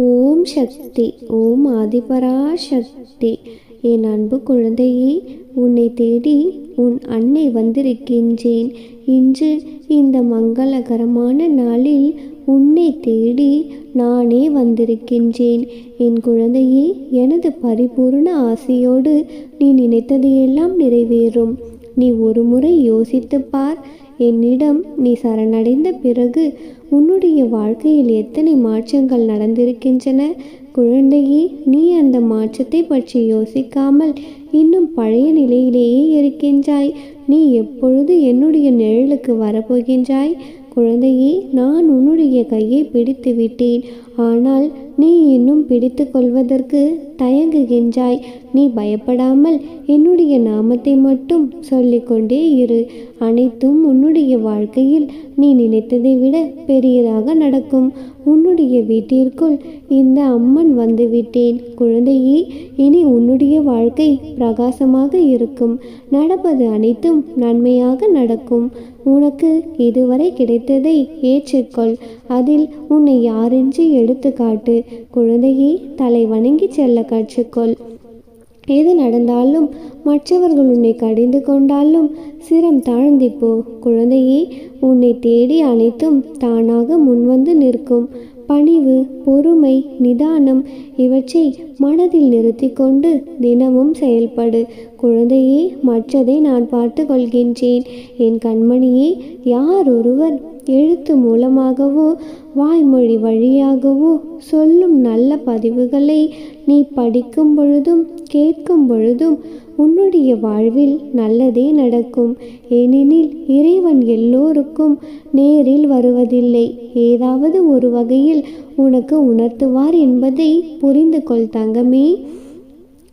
ஓம் சக்தி ஓம் ஆதிபரா சக்தி என் அன்பு குழந்தையே உன்னை தேடி உன் அன்னை வந்திருக்கின்றேன். இன்று இந்த மங்களகரமான நாளில் உன்னை தேடி நானே வந்திருக்கின்றேன். என் குழந்தையே எனது பரிபூர்ண ஆசையோடு நீ நினைத்ததையெல்லாம் நிறைவேறும். நீ ஒரு முறை யோசித்துப் பார் என்னிடம் நீ சரணடைந்த பிறகு உன்னுடைய வாழ்க்கையில் எத்தனை மாற்றங்கள் நடந்திருக்கின்றன? குழந்தையே நீ அந்த மாற்றத்தை பற்றி யோசிக்காமல் இன்னும் பழைய நிலையிலேயே இருக்கின்றாய். நீ எப்பொழுது என்னுடைய நிழலுக்கு வரப்போகின்றாய்? குழந்தையே நான் உன்னுடைய கையை பிடித்து விட்டேன் ஆனால் நீ இன்னும் பிடித்து கொள்வதற்கு தயங்குகின்றாய். நீ பயப்படாமல் என்னுடைய நாமத்தை மட்டும் சொல்லிக்கொண்டே இரு. அனைத்தும் உன்னுடைய வாழ்க்கையில் நீ நினைத்ததை விட பெரியதாக நடக்கும். உன்னுடைய வீட்டிற்குள் இந்த அம்மன் வந்துவிட்டேன். குழந்தையே இனி உன்னுடைய வாழ்க்கை பிரகாசமாக இருக்கும். நடப்பது அனைத்தும் நன்மையாக நடக்கும். உனக்கு இதுவரை கிடைத்ததை ஏற்றுக்கொள். அதில் உன்னை யாரென்று எடுத்துக்காட்டு. குழந்தையே தலை வணங்கி செல்ல கற்றுக்கொள். எது நடந்தாலும் மற்றவர்கள் உன்னை கடிந்து கொண்டாலும் சிரம் தாழ்ந்திப்போ. குழந்தையே உன்னை தேடி அனைத்தும் தானாக முன்வந்து நிற்கும். பணிவு பொறுமை நிதானம் இவற்றை மனதில் நிறுத்தி கொண்டு தினமும் செயல்படு. குழந்தையே மற்றதை நான் பார்த்து கொள்கின்றேன். என் கண்மணியே யார் ஒருவர் எழுத்து மூலமாகவோ வாய்மொழி வழியாகவோ சொல்லும் நல்ல பதிவுகளை நீ படிக்கும் பொழுதும் கேட்கும் பொழுதும் உன்னுடைய வாழ்வில் நல்லதே நடக்கும். ஏனெனில் இறைவன் எல்லோருக்கும் நேரில் வருவதில்லை. ஏதாவது ஒரு வகையில் உனக்கு உணர்த்துவார் என்பதை புரிந்து கொள் தங்கமே.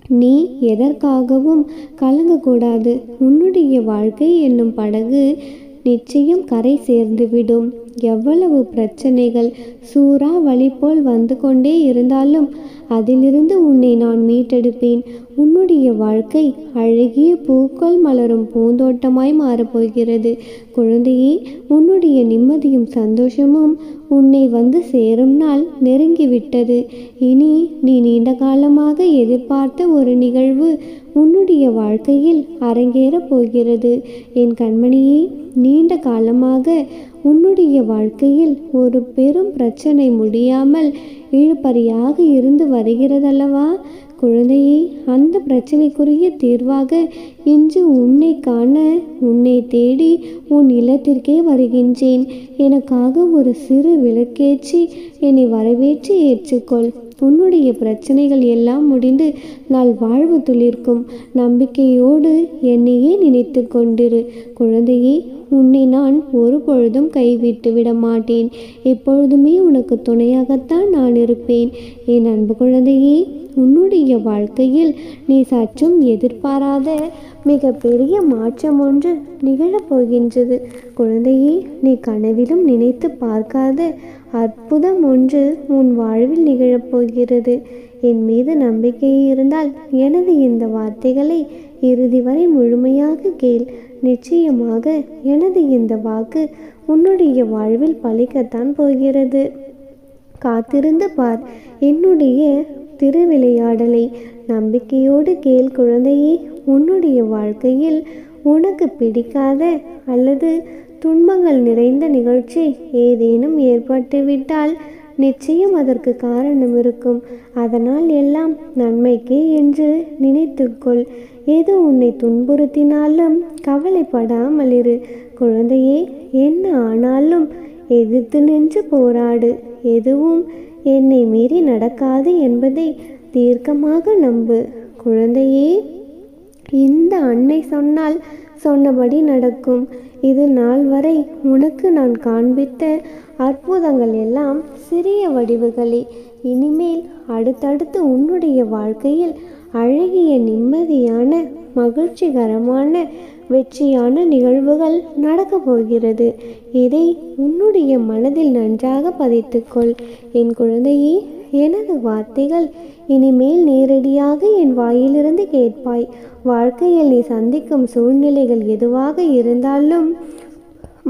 நீ எதற்காகவும் கலங்கக்கூடாது. உன்னுடைய வாழ்க்கை என்னும் படகு நிச்சயம் கரை சேர்ந்துவிடும். எவ்வளவு பிரச்சனைகள் சூறாவளி போல் வந்து கொண்டே இருந்தாலும் அதிலிருந்து உன்னை நான் மீட்டெடுப்பேன். உன்னுடைய வாழ்க்கை அழகிய பூக்கள் மலரும் பூந்தோட்டமாய் மாறப்போகிறது. குழந்தையே உன்னுடைய நிம்மதியும் சந்தோஷமும் உன்னை வந்து சேரும் நாள் நெருங்கிவிட்டது. இனி நீ நீண்ட காலமாக எதிர்பார்த்த ஒரு நிகழ்வு உன்னுடைய வாழ்க்கையில் அரங்கேறப் போகிறது. என் கண்மணியே நீண்ட காலமாக உன்னுடைய வாழ்க்கையில் ஒரு பெரும் பிரச்சனை முடியாமல் இழுபறியாக இருந்து வருகிறதல்லவா? குழந்தையே அந்த பிரச்சனைக்குரிய தீர்வாக இன்று உன்னை காண உன்னை தேடி உன் இல்லத்திற்கே வருகின்றேன். எனக்காக ஒரு சிறு விளக்கேற்றி என்னை வரவேற்று ஏற்றுக்கொள். உன்னுடைய பிரச்சனைகள் எல்லாம் முடிந்து நாள் வாழ்வு துளிர்க்கும். நம்பிக்கையோடு என்னையே நினைத்து கொண்டிரு. குழந்தையே உன்னை நான் ஒரு பொழுதும் கைவிட்டு விட மாட்டேன். எப்பொழுதுமே உனக்கு துணையாகத்தான் நான் இருப்பேன். என் அன்பு குழந்தையே உன்னுடைய வாழ்க்கையில் நீ சற்றும் எதிர்பாராத மிக பெரிய மாற்றம் ஒன்று நிகழப்போகின்றது குழந்தையே நீ கனவிலும் நினைத்து பார்க்காத அற்புதம் ஒன்று உன் வாழ்வில் நிகழப்போகிறது என் மீது நம்பிக்கை இருந்தால் எனது இந்த வார்த்தைகளை இறுதி வரை முழுமையாக கேள். நிச்சயமாக எனது இந்த வாக்கு உன்னுடைய வாழ்வில் பழிக்கத்தான் போகிறது. காத்திருந்து பார் என்னுடைய திருவிளையாடலை நம்பிக்கையோடு கேள் குழந்தையே உன்னுடைய வாழ்க்கையில் உனக்கு பிடிக்காத அல்லது துன்பங்கள் நிறைந்த நிகழ்ச்சி ஏதேனும் ஏற்பட்டுவிட்டால் நிச்சயம் அதற்கு காரணம் இருக்கும். அதனால் எல்லாம் நன்மைக்கே என்று நினைத்துக்கொள் ஏதோ உன்னை துன்புறுத்தினாலும் கவலைப்படாமல் இரு. குழந்தையே என்ன ஆனாலும் எதிர்த்து நின்று போராடு. எதுவும் என்னை மீறி நடக்காது என்பதை தீர்க்கமாக நம்பு. குழந்தையே இந்த அன்னை சொன்னால் சொன்னபடி நடக்கும். இது நாள் வரை உனக்கு நான் காண்பித்த அற்புதங்கள் எல்லாம் சிறிய வடிவுகளே. இனிமேல் அடுத்தடுத்து உன்னுடைய வாழ்க்கையில் அழகிய நிம்மதியான மகிழ்ச்சிகரமான வெற்றியான நிகழ்வுகள் நடக்கப் போகிறது. இதை உன்னுடைய மனதில் நன்றாக பதித்துக்கொள். என் குழந்தையே எனது வார்த்தைகள் இனிமேல் நேரடியாக என் வாயிலிருந்து கேட்பாய். வாழ்க்கையில் நீ சந்திக்கும் சூழ்நிலைகள் எதுவாக இருந்தாலும்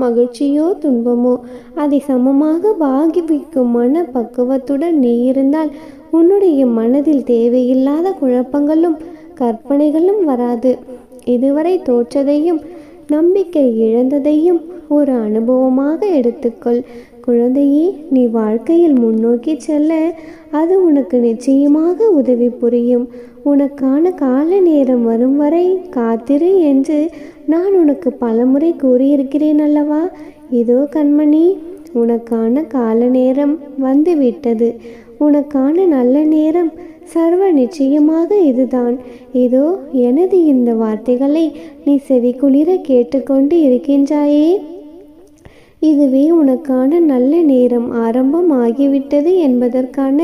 மகிழ்ச்சியோ துன்பமோ அதை சமமாக பாகிவிக்கும் மன பக்குவத்துடன் நீ இருந்தால் உன்னுடைய மனதில் தேவையில்லாத குழப்பங்களும் கற்பனைகளும் வராது. இதுவரை தோற்றதையும் நம்பிக்கை இழந்ததையும் ஒரு அனுபவமாக எடுத்துக்கொள். குழந்தையே நீ வாழ்க்கையில் முன்னோக்கி செல்ல அது உனக்கு நிச்சயமாக உதவி புரியும். உனக்கான கால நேரம் வரும் வரை காத்திரு என்று நான் உனக்கு பலமுறை கூறியிருக்கிறேன் அல்லவா? இதோ கண்மணி உனக்கான கால நேரம் வந்துவிட்டது. உனக்கான நல்ல நேரம் சர்வ நிச்சயமாக இதுதான். இதோ எனது இந்த வார்த்தைகளை நீ செவிக்குளிர கேட்டுக்கொண்டு இருக்கின்றாயே? இதுவே உனக்கான நல்ல நேரம். ஆரம்பம் ஆகிவிட்டது என்பதற்கான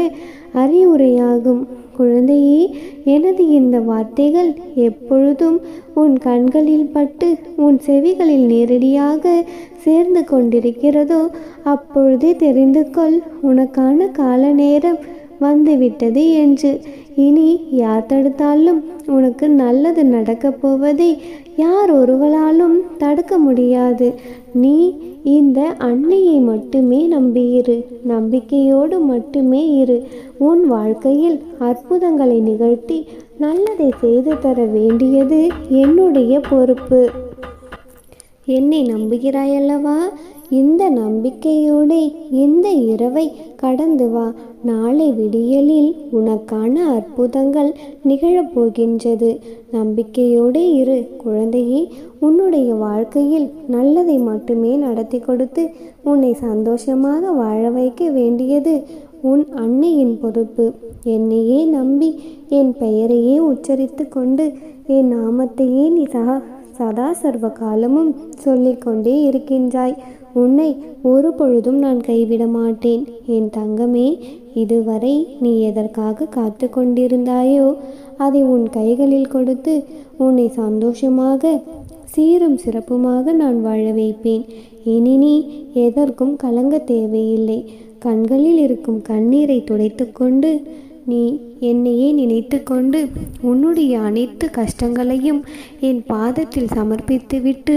அறிவுரையாகும். குழந்தையே எனது இந்த வார்த்தைகள் எப்பொழுதும் உன் கண்களில் பட்டு உன் செவிகளில் நேரடியாக சேர்ந்து கொண்டிருக்கிறதோ அப்பொழுதே தெரிந்து கொள் உனக்கான கால நேரம் வந்துவிட்டது என்று. இனி யார் தடுத்தாலும் உனக்கு நல்லது நடக்கப் போவதை யார் ஒருவராலும் தடுக்க முடியாது. நீ இந்த அன்னையை மட்டுமே நம்பியிரு. நம்பிக்கையோடு மட்டுமே இரு. உன் வாழ்க்கையில் அற்புதங்களை நிகழ்த்தி நல்லதை செய்து தர வேண்டியது என்னுடைய பொறுப்பு. என்னை நம்புகிறாயல்லவா? இந்த நம்பிக்கையோடு இந்த இரவை கடந்து வா. நாளை விடியலில் உனக்கான அற்புதங்கள் நிகழப்போகின்றது. நம்பிக்கையோடு இரு குழந்தையே உன்னுடைய வாழ்க்கையில் நல்லதை மட்டுமே நடத்தி கொடுத்து உன்னை சந்தோஷமாக வாழ வைக்க வேண்டியது உன் அன்னையின் பொறுப்பு. என்னையே நம்பி என் பெயரையே உச்சரித்து கொண்டு என் நாமத்தையே நீ சகா சதா சர்வ காலமும் சொல்லிக்கொண்டே இருக்கின்றாய். உன்னை ஒரு பொழுதும் நான் கைவிட மாட்டேன். என் தங்கமே இதுவரை நீ எதற்காக காத்து கொண்டிருந்தாயோ அதை உன் கைகளில் கொடுத்து உன்னை சந்தோஷமாக சீரும் சிறப்புமாக நான் வாழ வைப்பேன். இனி நீ எதற்கும் கலங்க தேவையில்லை. கண்களில் இருக்கும் கண்ணீரை துடைத்துக்கொண்டு நீ என்னையே நினைத்து கொண்டு உன்னுடைய அனைத்து கஷ்டங்களையும் என் பாதத்தில் சமர்ப்பித்துவிட்டு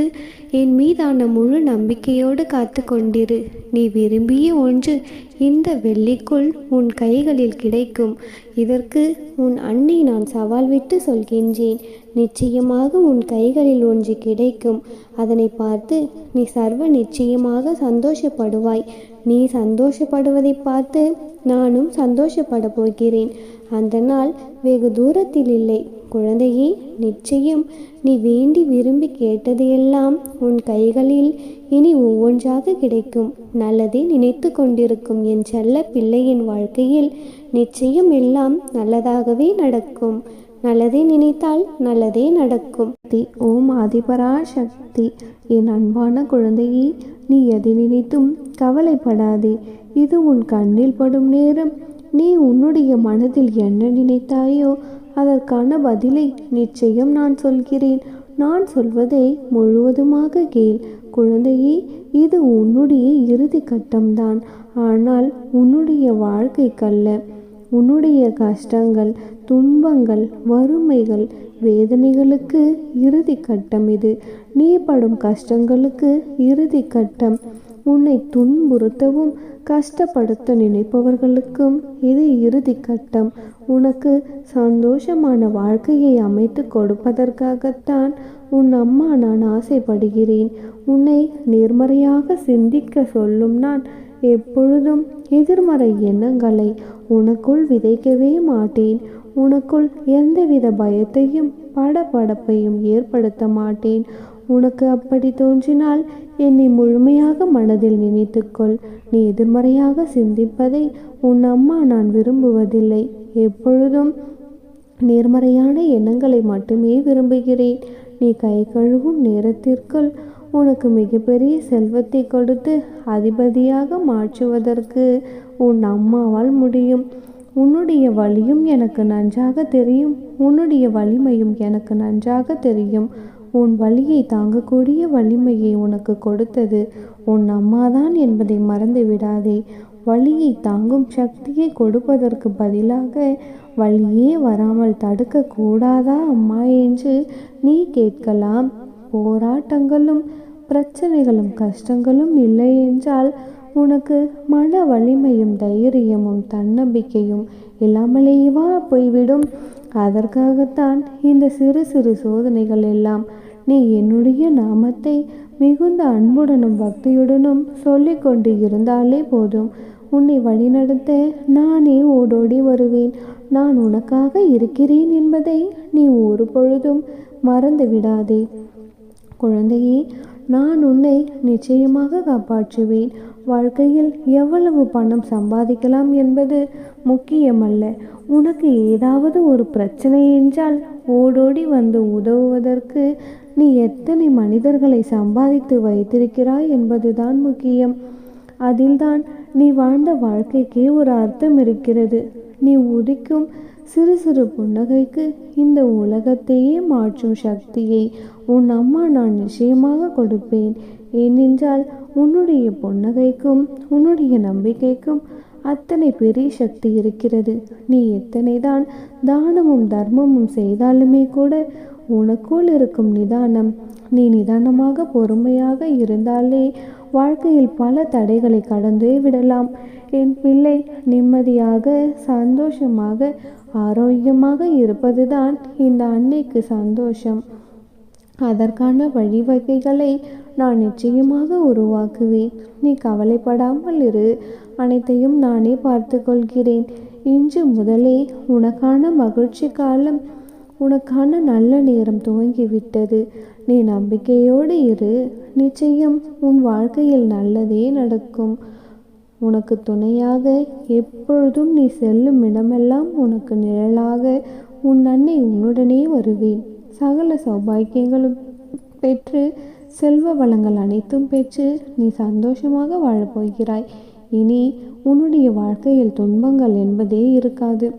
என் மீதான முழு நம்பிக்கையோடு காத்து கொண்டிரு நீ விரும்பிய ஒன்று இந்த வெள்ளிக்குள் உன் கைகளில் கிடைக்கும். இதற்கு உன் அன்னை நான் சவால் விட்டு சொல்கின்றேன். நிச்சயமாக உன் கைகளில் ஒன்று கிடைக்கும். அதனை பார்த்து நீ சர்வ நிச்சயமாக சந்தோஷப்படுவாய். நீ சந்தோஷப்படுவதை பார்த்து நானும் சந்தோஷப்பட போகிறேன். அந்த நாள் வெகு தூரத்தில் இல்லை. குழந்தையே நிச்சயம் நீ வேண்டி விரும்பி கேட்டதையெல்லாம் உன் கைகளில் இனி ஒவ்வொன்றாக கிடைக்கும். நல்லதே நினைத்து கொண்டிருக்கும் என் செல்ல பிள்ளையின் வாழ்க்கையில் நிச்சயம் எல்லாம் நல்லதாகவே நடக்கும். நல்லதே நினைத்தால் நல்லதே நடக்கும். ஓம் ஆதிபரா சக்தி. என் அன்பான குழந்தையே நீ எதை நினைத்தும் கவலைப்படாதே. இது உன் கண்ணில் படும் நேரம். நீ உன்னுடைய மனதில் என்ன நினைத்தாயோ அதற்கான பதிலை நிச்சயம் நான் சொல்கிறேன். நான் சொல்வதை முழுவதுமாக கேள். குழந்தையே இது உன்னுடைய இறுதி கட்டம்தான். ஆனால் உன்னுடைய வாழ்க்கைக்கல்ல. உன்னுடைய கஷ்டங்கள் துன்பங்கள் வறுமைகள் வேதனைகளுக்கு இறுதி கட்டம் இது. நீ படும் கஷ்டங்களுக்கு இறுதி கட்டம். உன்னை துன்புறுத்தவும் கஷ்டப்படுத்த நினைப்பவர்களுக்கும் இது இறுதி கட்டம். உனக்கு சந்தோஷமான வாழ்க்கையை அமைத்து கொடுப்பதற்காகத்தான் உன் அம்மா நான் ஆசைப்படுகிறேன். உன்னை நேர்மறையாக சிந்திக்க சொல்லும் நான் எப்பொழுதும் எதிர்மறை எண்ணங்களை உனக்குள் விதைக்கவே மாட்டேன். உனக்குள் எந்தவித பயத்தையும் படபடப்பையும் ஏற்படுத்த மாட்டேன். உனக்கு அப்படி தோன்றினால் என்னை முழுமையாக மனதில் நினைத்துக்கொள். நீ எதிர்மறையாக சிந்திப்பதை உன் அம்மா நான் விரும்புவதில்லை. எப்பொழுதும் நேர்மறையான எண்ணங்களை மட்டுமே விரும்புகிறேன். நீ கை கழுவும் நேரத்திற்குள் உனக்கு மிகப்பெரிய செல்வத்தை கொடுத்து அதிபதியாக மாற்றுவதற்கு உன் அம்மாவால் முடியும். உன்னுடைய வலியும் எனக்கு நன்றாக தெரியும். உன்னுடைய வலிமையும் எனக்கு நன்றாக தெரியும். உன் வலியை தாங்கக்கூடிய வலிமையை உனக்கு கொடுத்தது. உன் அம்மாதான் என்பதை மறந்து விடாதே. வலியை தாங்கும் சக்தியை கொடுப்பதற்கு பதிலாக வழியே வராமல் தடுக்கக்கூடாதா அம்மா என்று நீ கேட்கலாம். போராட்டங்களும் பிரச்சனைகளும் கஷ்டங்களும் இல்லை என்றால் உனக்கு மன வலிமையும் தைரியமும் தன்னம்பிக்கையும் இல்லாமலேவா போய்விடும். அதற்காகத்தான் இந்த சிறு சிறு சோதனைகள் எல்லாம் நீ என்னுடைய நாமத்தை மிகுந்த அன்புடனும் பக்தியுடனும் சொல்லிக் கொண்டு இருந்தாலே போதும். உன்னை வழிநடத்த நானே ஓடோடி வருவேன். நான் உனக்காக இருக்கிறேன் என்பதை நீ ஒரு பொழுதும் மறந்து விடாதே குழந்தையே நான் உன்னை நிச்சயமாக காப்பாற்றுவேன். வாழ்க்கையில் எவ்வளவு பணம் சம்பாதிக்கலாம் என்பது முக்கியமல்ல. உனக்கு ஏதாவது ஒரு பிரச்சனை என்றால் ஓடோடி வந்து உதவுவதற்கு நீ எத்தனை மனிதர்களை சம்பாதித்து வைத்திருக்கிறாய் என்பதுதான் முக்கியம். அதில்தான் நீ வாழ்ந்த வாழ்க்கைக்கே ஒரு அர்த்தம் இருக்கிறது. நீ உதிக்கும் சிறு சிறு புன்னகைக்கு இந்த உலகத்தையே மாற்றும் சக்தியை உன் அம்மா நான் நிச்சயமாக கொடுப்பேன். ஏனென்றால் உன்னுடைய புன்னகைக்கும் உன்னுடைய நம்பிக்கைக்கும் அத்தனை பெரிய சக்தி இருக்கிறது. நீ எத்தனை தான் தானமும் தர்மமும் செய்தாலுமே கூட உனக்குள் இருக்கும் நிதானம். நீ நிதானமாக பொறுமையாக இருந்தாலே வாழ்க்கையில் பல தடைகளை கடந்தே விடலாம். என் பிள்ளை நிம்மதியாக சந்தோஷமாக ஆரோக்கியமாக இருப்பதுதான் இந்த அன்னைக்கு சந்தோஷம். அதற்கான வழிவகைகளை நான் நிச்சயமாக உருவாக்குவேன். நீ கவலைப்படாமல் இரு. அனைத்தையும் நானே பார்த்து கொள்கிறேன் இன்று முதலே உனக்கான மகிழ்ச்சி காலம் உனக்கான நல்ல நேரம் துவங்கிவிட்டது. நீ நம்பிக்கையோடு இரு. நிச்சயம் உன் வாழ்க்கையில் நல்லதே நடக்கும். உனக்கு துணையாக எப்பொழுதும் நீ செல்லும் இடமெல்லாம் உனக்கு நிழலாக உன் அன்னை உன்னுடனே வருவேன். சகல சௌபாக்கியங்களும் பெற்று செல்வ வளங்கள் அனைத்தும் பெற்று நீ சந்தோஷமாக வாழப்போகிறாய். இனி உன்னுடைய வாழ்க்கையில் துன்பங்கள் என்பதே இருக்காது.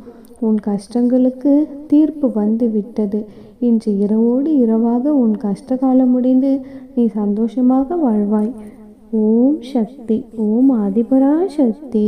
உன் கஷ்டங்களுக்கு தீர்ப்பு வந்து விட்டது. இன்று இரவோடு இரவாக உன் கஷ்டகாலம் முடிந்து நீ சந்தோஷமாக வாழ்வாய். ஓம் சக்தி ஓம் ஆதிபரா சக்தி